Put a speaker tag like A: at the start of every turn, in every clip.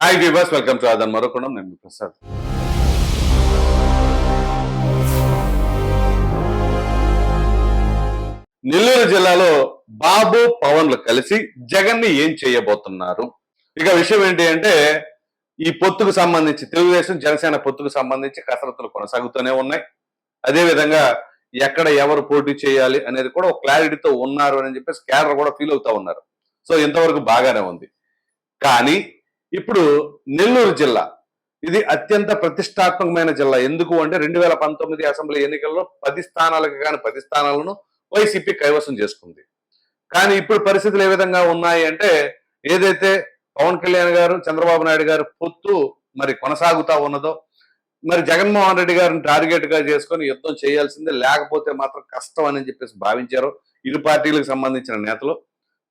A: Hi viewers welcome to ఆదన్ మరొకడం నేను ప్రసాద్ నెల్లూరు జిల్లాలో బాబు పవన్లు కలిసి జగన్ని ఏం చేయబోతున్నారు? ఇక విషయం ఏంటి అంటే ఈ పొత్తుకు సంబంధించి తెలుగుదేశం జనసేన పొత్తుకు సంబంధించి కసరత్తులు కొనసాగుతూనే ఉన్నాయి. అదేవిధంగా ఎక్కడ ఎవరు పోటీ చేయాలి అనేది కూడా ఒక క్లారిటీతో ఉన్నారు అని చెప్పేసి క్యాడర్ కూడా ఫీల్ అవుతా ఉన్నారు. సో ఇంతవరకు బాగానే ఉంది. కానీ ఇప్పుడు నెల్లూరు జిల్లా. ఇది అత్యంత ప్రతిష్టాత్మకమైన జిల్లా. ఎందుకు అంటే రెండు వేల పంతొమ్మిది అసెంబ్లీ ఎన్నికల్లో పది స్థానాలకు కానీ పది స్థానాలను వైసీపీ కైవసం చేసుకుంది. కానీ ఇప్పుడు పరిస్థితులు ఏ విధంగా ఉన్నాయి అంటే ఏదైతే పవన్ కళ్యాణ్ గారు చంద్రబాబు నాయుడు గారు పొత్తు మరి కొనసాగుతా ఉన్నదో మరి జగన్మోహన్ రెడ్డి గారిని టార్గెట్గా చేసుకొని యుద్ధం చేయాల్సిందే లేకపోతే మాత్రం కష్టం అని చెప్పేసి భావించారు. ఇరు పార్టీలకు సంబంధించిన నేతలు.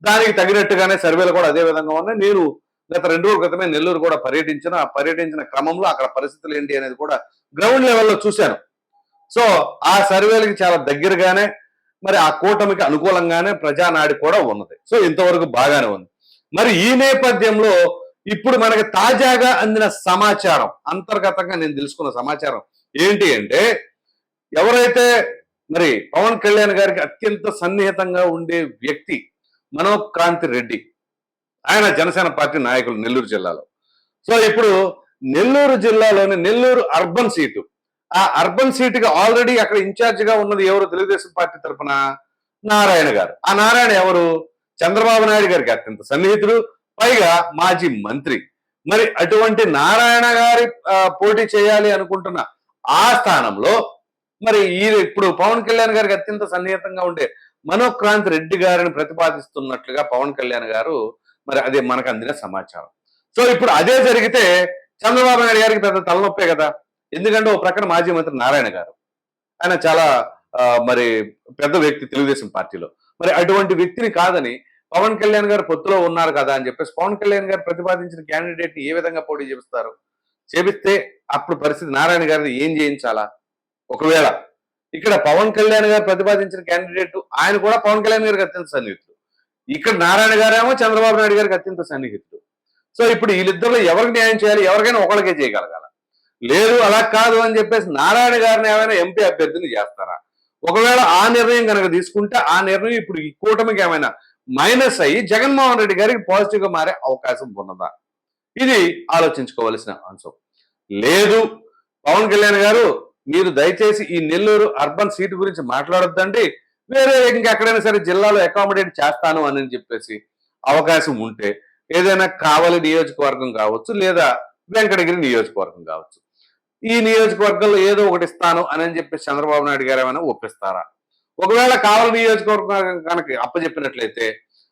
A: దానికి తగినట్టుగానే సర్వేలు కూడా అదే విధంగా ఉన్నాయి. నేను గత రెండు రోజుల క్రితమే నెల్లూరు కూడా పర్యటించిన ఆ పర్యటించిన క్రమంలో అక్కడ పరిస్థితులు ఏంటి అనేది కూడా గ్రౌండ్ లెవెల్లో చూశాను. సో ఆ సర్వేలకి చాలా దగ్గరగానే మరి ఆ కూటమికి అనుకూలంగానే ప్రజానాడి కూడా ఉన్నది. సో ఇంతవరకు బాగానే ఉంది. మరి ఈ నేపథ్యంలో ఇప్పుడు మనకి తాజాగా అందిన సమాచారం అంతర్గతంగా నేను తెలుసుకున్న సమాచారం ఏంటి అంటే ఎవరైతే మరి పవన్ కళ్యాణ్ గారికి అత్యంత సన్నిహితంగా ఉండే వ్యక్తి మనోకాంతి రెడ్డి ఆయన జనసేన పార్టీ నాయకులు నెల్లూరు జిల్లాలో. సో ఇప్పుడు నెల్లూరు జిల్లాలోని నెల్లూరు అర్బన్ సీటు. ఆ అర్బన్ సీటుకి ఆల్రెడీ అక్కడ ఇన్ఛార్జిగా ఉన్నది ఎవరు తెలుగుదేశం పార్టీ తరఫున నారాయణ గారు. ఆ నారాయణ ఎవరు? చంద్రబాబు నాయుడు గారికి అత్యంత సన్నిహితుడు పైగా మాజీ మంత్రి. మరి అటువంటి నారాయణ గారి పోటీ చేయాలి అనుకుంటున్న ఆ స్థానంలో మరి ఈ ఇప్పుడు పవన్ కళ్యాణ్ గారికి అత్యంత సన్నిహితంగా ఉండే మనోక్రాంతి రెడ్డి గారిని ప్రతిపాదిస్తున్నట్లుగా పవన్ కళ్యాణ్ గారు మరి అదే మనకు అందిన సమాచారం. సో ఇప్పుడు అదే జరిగితే చంద్రబాబు నాయుడు గారికి పెద్ద తలనొప్పే కదా. ఎందుకంటే ఓ ప్రక్కన మాజీ మంత్రి నారాయణ గారు. ఆయన చాలా ఆ, మరి పెద్ద వ్యక్తి తెలుగుదేశం పార్టీలో. మరి అటువంటి వ్యక్తిని కాదని పవన్ కళ్యాణ్ గారు పొత్తులో ఉన్నారు కదా అని చెప్పేసి పవన్ కళ్యాణ్ గారు ప్రతిపాదించిన క్యాండిడేట్ని ఏ విధంగా పోటీ చేపిస్తారు? చేపిస్తే అప్పుడు పరిస్థితి నారాయణ గారిని ఏం చేయించాలా? ఒకవేళ ఇక్కడ పవన్ కళ్యాణ్ గారు ప్రతిపాదించిన క్యాండిడేట్ ఆయన కూడా పవన్ కళ్యాణ్ గారికి అత్యంత సన్నిహితుడు ఇక్కడ నారాయణ గారేమో చంద్రబాబు నాయుడు గారికి అత్యంత సన్నిహితుడు. సో ఇప్పుడు వీళ్ళిద్దరిలో ఎవరికి న్యాయం చేయాలి? ఎవరికైనా ఒకరికే చేయగలగాల. లేదు అలా కాదు అని చెప్పేసి నారాయణ గారిని ఏమైనా ఎంపీ అభ్యర్థిని చేస్తారా? ఒకవేళ ఆ నిర్ణయం కనుక తీసుకుంటే ఆ నిర్ణయం ఇప్పుడు ఈ కూటమికి ఏమైనా మైనస్ అయ్యి జగన్మోహన్ రెడ్డి గారికి పాజిటివ్గా మారే అవకాశం ఉన్నదా? ఇది ఆలోచించుకోవలసిన అంశం. లేదు పవన్ కళ్యాణ్ గారు మీరు దయచేసి ఈ నెల్లూరు అర్బన్ సీటు గురించి మాట్లాడొద్దండి. వేరే ఇంకెక్కడైనా సరే జిల్లాలో అకామిడేట్ చేస్తాను అని చెప్పేసి అవకాశం ఉంటే ఏదైనా కావలి నియోజకవర్గం కావచ్చు లేదా వెంకటగిరి నియోజకవర్గం కావచ్చు. ఈ నియోజకవర్గంలో ఏదో ఒకటి ఇస్తాను అని చెప్పి చంద్రబాబు నాయుడు గారు ఏమైనా ఒప్పిస్తారా? ఒకవేళ కావలి నియోజకవర్గం కనుక అప్పచెప్పినట్లయితే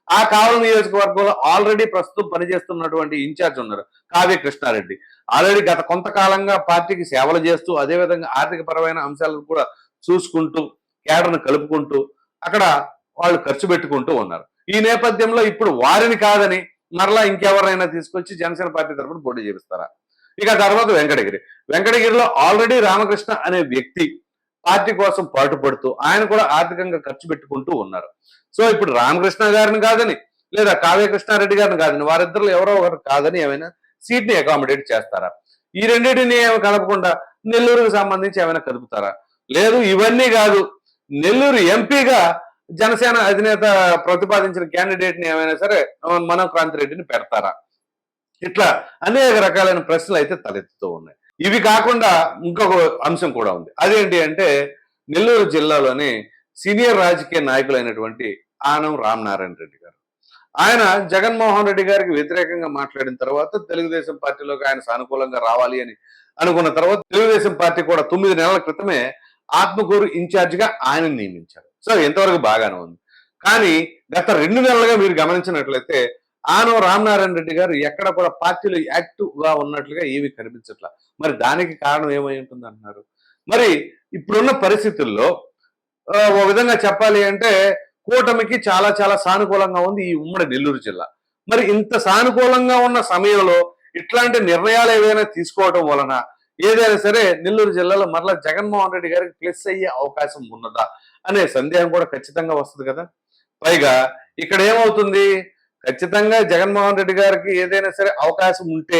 A: ఆ కావలి నియోజకవర్గంలో ఆల్రెడీ ప్రస్తుతం పనిచేస్తున్నటువంటి ఇన్ఛార్జ్ ఉన్నారు కావ్య కృష్ణారెడ్డి. ఆల్రెడీ గత కొంతకాలంగా పార్టీకి సేవలు చేస్తూ అదే విధంగా ఆర్థిక పరమైన అంశాలను కూడా చూసుకుంటూ కేడర్ను కలుపుకుంటూ అక్కడ వాళ్ళు ఖర్చు పెట్టుకుంటూ ఉన్నారు. ఈ నేపథ్యంలో ఇప్పుడు వారిని కాదని మరలా ఇంకెవరైనా తీసుకొచ్చి జనసేన పార్టీ తరఫున పోటీ చేపిస్తారా? ఇక తర్వాత వెంకటగిరి. వెంకటగిరిలో ఆల్రెడీ రామకృష్ణ అనే వ్యక్తి పార్టీ కోసం పాటుపడుతూ ఆయన కూడా ఆర్థికంగా ఖర్చు పెట్టుకుంటూ ఉన్నారు. సో ఇప్పుడు రామకృష్ణ గారిని కాదని లేదా కావ్య కృష్ణారెడ్డి గారిని కాదని వారిద్దరు ఎవరో ఒకరు కాదని ఏమైనా సీట్ని అకామిడేట్ చేస్తారా? ఈ రెండింటిని ఏమి కలపకుండా నెల్లూరుకు సంబంధించి ఏమైనా కలుపుతారా లేదు ఇవన్నీ కాదు. నెల్లూరు ఎంపీగా జనసేన అధినేత ప్రతిపాదించిన క్యాండిడేట్ని ఏమైనా సరే మనోక్రాంతి రెడ్డిని పెడతారా? ఇట్లా అనేక రకాలైన ప్రశ్నలు అయితే తలెత్తుతూ ఉన్నాయి. ఇవి కాకుండా ఇంకొక అంశం కూడా ఉంది. అదేంటి అంటే నెల్లూరు జిల్లాలోని సీనియర్ రాజకీయ నాయకులైనటువంటి ఆనం రామనారాయణ రెడ్డి గారు. ఆయన జగన్మోహన్ రెడ్డి గారికి వ్యతిరేకంగా మాట్లాడిన తర్వాత తెలుగుదేశం పార్టీలోకి ఆయన సానుకూలంగా రావాలి అని అనుకున్న తర్వాత తెలుగుదేశం పార్టీ కూడా తొమ్మిది నెలల క్రితమే ఆత్మకూరు ఇన్ఛార్జ్గా ఆయన నియమించారు. సో ఎంతవరకు బాగానే ఉంది. కానీ గత రెండు నెలలుగా మీరు గమనించినట్లయితే ఆనవ రామనారాయణ రెడ్డి గారు ఎక్కడ కూడా పార్టీలో యాక్టివ్గా ఉన్నట్లుగా ఏమీ కనిపించట్లా. మరి దానికి కారణం ఏమై ఉంటుంది అంటున్నారు. మరి ఇప్పుడున్న పరిస్థితుల్లో ఓ విధంగా చెప్పాలి అంటే కూటమికి చాలా చాలా సానుకూలంగా ఉంది ఈ ఉమ్మడి నెల్లూరు జిల్లా. మరి ఇంత సానుకూలంగా ఉన్న సమయంలో ఇట్లాంటి నిర్ణయాలు ఏవైనా తీసుకోవడం వలన ఏదైనా సరే నెల్లూరు జిల్లాలో మరలా జగన్మోహన్ రెడ్డి గారికి ప్లస్ అయ్యే అవకాశం ఉన్నదా అనే సందేహం కూడా ఖచ్చితంగా వస్తుంది కదా. పైగా ఇక్కడ ఏమవుతుంది? ఖచ్చితంగా జగన్మోహన్ రెడ్డి గారికి ఏదైనా సరే అవకాశం ఉంటే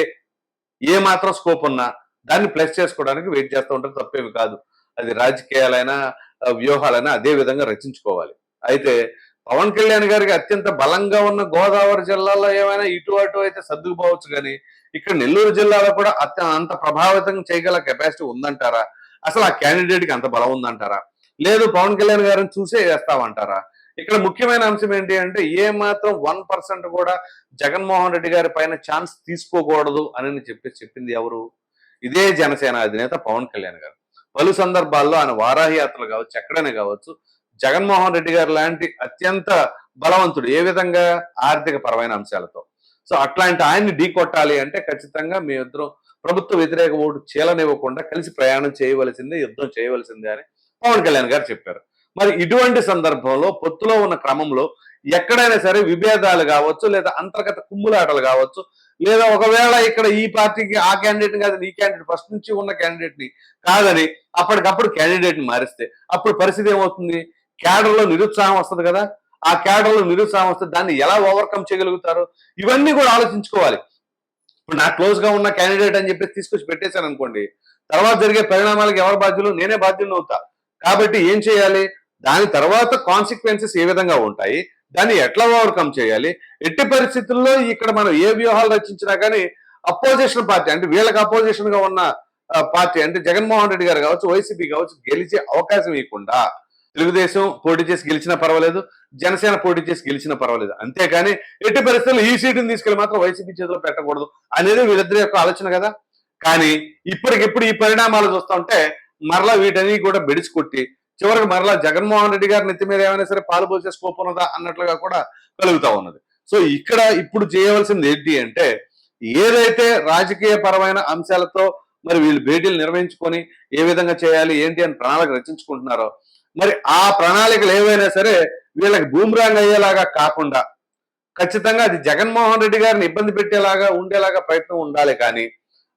A: ఏ మాత్రం స్కోప్ ఉన్నా దాన్ని ప్లస్ చేసుకోవడానికి వెయిట్ చేస్తూ ఉంటారు తప్పేవి కాదు. అది రాజకీయాలైనా వ్యూహాలైనా అదే విధంగా రచించుకోవాలి. అయితే పవన్ కళ్యాణ్ గారికి అత్యంత బలంగా ఉన్న గోదావరి జిల్లాలో ఏమైనా ఇటు అటు అయితే సర్దుకుపోవచ్చు కానీ ఇక్కడ నెల్లూరు జిల్లాలో కూడా అత్య అంత ప్రభావితం చేయగల కెపాసిటీ ఉందంటారా? అసలు ఆ క్యాండిడేట్కి అంత బలం ఉందంటారా? లేదు పవన్ కళ్యాణ్ గారిని చూసే వేస్తామంటారా ఇక్కడ ముఖ్యమైన అంశం ఏంటి అంటే ఏ మాత్రం వన్ పర్సెంట్ కూడా జగన్మోహన్ రెడ్డి గారి పైన ఛాన్స్ తీసుకోకూడదు అని చెప్పి చెప్పింది ఎవరు? ఇదే జనసేన అధినేత పవన్ కళ్యాణ్ గారు. పలు సందర్భాల్లో ఆయన వారాహి యాత్రలు కావచ్చు ఎక్కడైనా కావచ్చు జగన్మోహన్ రెడ్డి గారు లాంటి అత్యంత బలవంతుడు ఏ విధంగా? ఆర్థిక పరమైన అంశాలతో. సో అట్లాంటి ఆయన్ని ఢీ కొట్టాలి అంటే ఖచ్చితంగా మీ ఇద్దరం ప్రభుత్వ వ్యతిరేక ఓటు చీలనివ్వకుండా కలిసి ప్రయాణం చేయవలసిందే యుద్ధం చేయవలసిందే అని పవన్ కళ్యాణ్ గారు చెప్పారు. మరి ఇటువంటి సందర్భంలో పొత్తులో ఉన్న క్రమంలో ఎక్కడైనా సరే విభేదాలు కావచ్చు లేదా అంతర్గత కుమ్ములాటలు కావచ్చు లేదా ఒకవేళ ఇక్కడ ఈ పార్టీకి ఆ క్యాండిడేట్ని కాదని ఈ క్యాండిడేట్ ఫస్ట్ నుంచి ఉన్న క్యాండిడేట్ని కాదని అప్పటికప్పుడు క్యాండిడేట్ని మారిస్తే అప్పుడు పరిస్థితి ఏమవుతుంది? క్యాడర్లో నిరుత్సాహం వస్తుంది కదా ఆ క్యాడర్లో నిరుత్సాహం వస్తుంది దాన్ని ఎలా ఓవర్కమ్ చేయగలుగుతారు? ఇవన్నీ కూడా ఆలోచించుకోవాలి. ఇప్పుడు నా క్లోజ్గా ఉన్న క్యాండిడేట్ అని చెప్పేసి తీసుకొచ్చి పెట్టేశాను అనుకోండి తర్వాత జరిగే పరిణామాలకు ఎవరు బాధ్యులు? నేనే బాధ్యులు అవుతా. కాబట్టి ఏం చేయాలి? దాని తర్వాత కాన్సిక్వెన్సెస్ ఏ విధంగా ఉంటాయి? దాన్ని ఎట్లా ఓవర్కమ్ చేయాలి? ఎట్టి పరిస్థితుల్లో ఇక్కడ మనం ఏ వ్యూహాలు రచించినా కానీ అపోజిషన్ పార్టీ అంటే వీళ్ళకి అపోజిషన్గా ఉన్న పార్టీ అంటే జగన్మోహన్ రెడ్డి గారు కావచ్చు వైసీపీ కావచ్చు గెలిచే అవకాశం ఇవ్వకుండా తెలుగుదేశం పోటీ చేసి గెలిచినా పర్వాలేదు జనసేన పోటీ చేసి గెలిచినా పర్వాలేదు. అంతేకాని ఎట్టి పరిస్థితుల్లో ఈ సీటుని తీసుకెళ్ళి మాత్రం వైసీపీ చేతిలో పెట్టకూడదు అనేది వీళ్ళిద్దరి యొక్క ఆలోచన కదా. కానీ ఇప్పటికిప్పుడు ఈ పరిణామాలు చూస్తుంటే మరలా వీటన్ని కూడా బెడిసి కొట్టి చివరికి మరలా జగన్మోహన్ రెడ్డి గారి నెత్తి మీద ఏమైనా సరే పాలు పోసే స్కోప్ ఉన్నదా అన్నట్లుగా కూడా కలుగుతా ఉన్నది. సో ఇక్కడ ఇప్పుడు చేయవలసింది ఏంటి అంటే ఏదైతే రాజకీయ పరమైన అంశాలతో మరి వీళ్ళు భేటీలు నిర్వహించుకొని ఏ విధంగా చేయాలి ఏంటి అని ప్రణాళిక రచించుకుంటున్నారో మరి ఆ ప్రణాళికలు ఏవైనా సరే వీళ్ళకి బూమ్రాంగ్ అయ్యేలాగా కాకుండా ఖచ్చితంగా అది జగన్మోహన్ రెడ్డి గారిని ఇబ్బంది పెట్టేలాగా ఉండేలాగా ప్రయత్నం ఉండాలి కానీ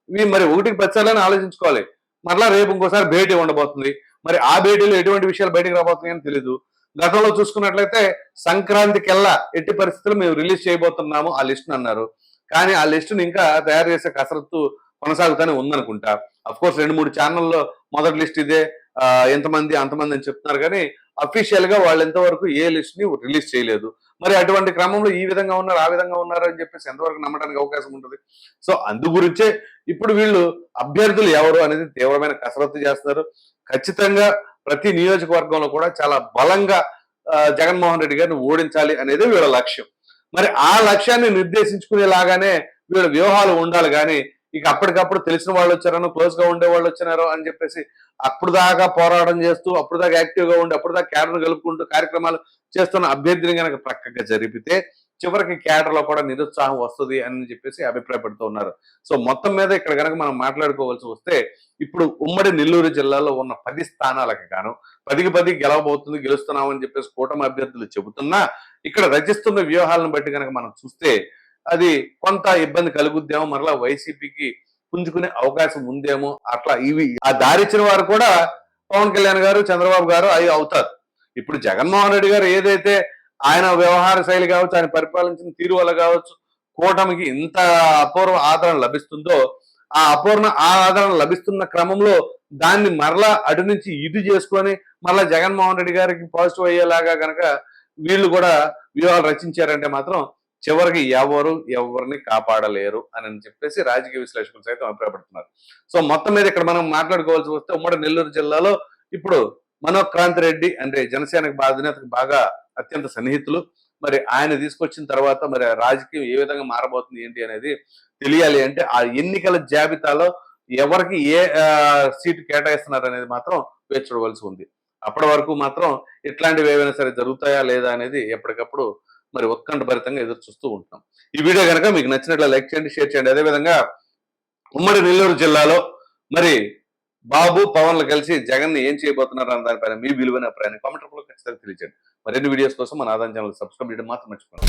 A: ఇవి మరి ఒకటికి పచ్చాలని ఆలోచించుకోవాలి. మరలా రేపు ఇంకోసారి భేటీ ఉండబోతుంది. మరి ఆ భేటీలో ఎటువంటి విషయాలు బయటకు రాబోతున్నాయని తెలీదు. గతంలో చూసుకున్నట్లయితే సంక్రాంతికెల్లా ఎట్టి పరిస్థితులు మేము రిలీజ్ చేయబోతున్నాము ఆ లిస్ట్ అన్నారు. కానీ ఆ లిస్టును ఇంకా తయారు చేసే కసరత్తు కొనసాగుతూనే ఉందనుకుంటా. కోర్స్ రెండు మూడు ఛానల్లో మొదటి లిస్ట్ ఇదే. ఎంతమంది అంతమంది అని చెప్తున్నారు కానీ అఫీషియల్గా వాళ్ళు ఎంతవరకు ఏ లిస్ట్ని రిలీజ్ చేయలేదు. మరి అటువంటి క్రమంలో ఈ విధంగా ఉన్నారు ఆ విధంగా ఉన్నారు అని చెప్పేసి ఎంతవరకు నమ్మడానికి అవకాశం ఉంటుంది? సో అందు గురించే ఇప్పుడు వీళ్ళు అభ్యర్థులు ఎవరు అనేది తీవ్రమైన కసరత్తు చేస్తున్నారు. ఖచ్చితంగా ప్రతి నియోజకవర్గంలో కూడా చాలా బలంగా జగన్మోహన్ రెడ్డి గారిని ఓడించాలి అనేది వీళ్ళ లక్ష్యం. మరి ఆ లక్ష్యాన్ని నిర్దేశించుకునేలాగానే వీళ్ళ వ్యూహాలు ఉండాలి కానీ ఇక అప్పటికప్పుడు తెలిసిన వాళ్ళు వచ్చారనో క్లోజ్గా ఉండే వాళ్ళు వచ్చినారు అని చెప్పేసి అప్పుడు దాకా పోరాటం చేస్తూ అప్పుడు దాకా యాక్టివ్గా ఉండి అప్పుడు దాకా క్యాడర్ కలుపుకుంటూ కార్యక్రమాలు చేస్తున్న అభ్యర్థిని కనుక ప్రక్కగా జరిపితే చివరికి క్యాడర్లో కూడా నిరుత్సాహం వస్తుంది అని చెప్పేసి అభిప్రాయపడుతూ ఉన్నారు. సో మొత్తం మీద ఇక్కడ కనుక మనం మాట్లాడుకోవాల్సి వస్తే ఇప్పుడు ఉమ్మడి నెల్లూరు జిల్లాలో ఉన్న పది స్థానాలకు గాను పదికి పది గెలవబోతుంది గెలుస్తున్నామని చెప్పేసి కూటమి అభ్యర్థులు చెబుతున్నా ఇక్కడ రచిస్తున్న వ్యూహాలను బట్టి కనుక మనం చూస్తే అది కొంత ఇబ్బంది కలుగుద్దేమో మరలా వైసీపీకి పుంజుకునే అవకాశం ఉందేమో అట్లా ఇవి ఆ దారిచ్చిన వారు కూడా పవన్ కళ్యాణ్ గారు చంద్రబాబు గారు అవి అవుతారు. ఇప్పుడు జగన్మోహన్ రెడ్డి గారు ఏదైతే ఆయన వ్యవహార శైలి కావచ్చు ఆయన పరిపాలించిన తీరు వల్ల కావచ్చు కూటమికి ఇంత అపూర్వ ఆదరణ లభిస్తుందో ఆ అపూర్ణ ఆ ఆదరణ లభిస్తున్న క్రమంలో దాన్ని మరలా అటు నుంచి ఇటు చేసుకొని మరలా జగన్మోహన్ రెడ్డి గారికి పాజిటివ్ అయ్యేలాగా గనక వీళ్ళు కూడా వ్యూహాలు రచించారంటే మాత్రం చివరికి ఎవరు ఎవరిని కాపాడలేరు అని చెప్పేసి రాజకీయ విశ్లేషకులు సైతం అభిప్రాయపడుతున్నారు. సో మొత్తం మీద ఇక్కడ మనం మాట్లాడుకోవాల్సి వస్తే ఉమ్మడి నెల్లూరు జిల్లాలో ఇప్పుడు మనోక్రాంతి రెడ్డి అంటే జనసేనకు అధినేతకు బాగా అత్యంత సన్నిహితులు. మరి ఆయన తీసుకొచ్చిన తర్వాత మరి రాజకీయం ఏ విధంగా మారబోతుంది ఏంటి అనేది తెలియాలి అంటే ఆ ఎన్నికల జాబితాలో ఎవరికి ఏ సీటు కేటాయిస్తున్నారు అనేది మాత్రం వేచి చూడవలసి ఉంది. అప్పటి వరకు మాత్రం ఇట్లాంటివి ఏవైనా సరే జరుగుతాయా లేదా అనేది ఎప్పటికప్పుడు మరి ఉత్కంఠ భరితంగా ఎదురు చూస్తూ ఉంటాం ఈ వీడియో కనుక మీకు నచ్చినట్లు లైక్ చేయండి షేర్ చేయండి. అదేవిధంగా ఉమ్మడి నెల్లూరు జిల్లాలో మరి బాబు పవన్లు కలిసి జగన్ ఏం చేయబోతున్నారు అన్న దానిపైన మీ విలువైన అభిప్రాయాన్ని కామెంట్ రూపంలో ఖచ్చితంగా తెలియజేయండి. మరిన్ని వీడియోస్ కోసం మన ఆదాయం ఛానల్ సబ్స్క్రైబ్ చేయడం మాత్రం మర్చిపోండి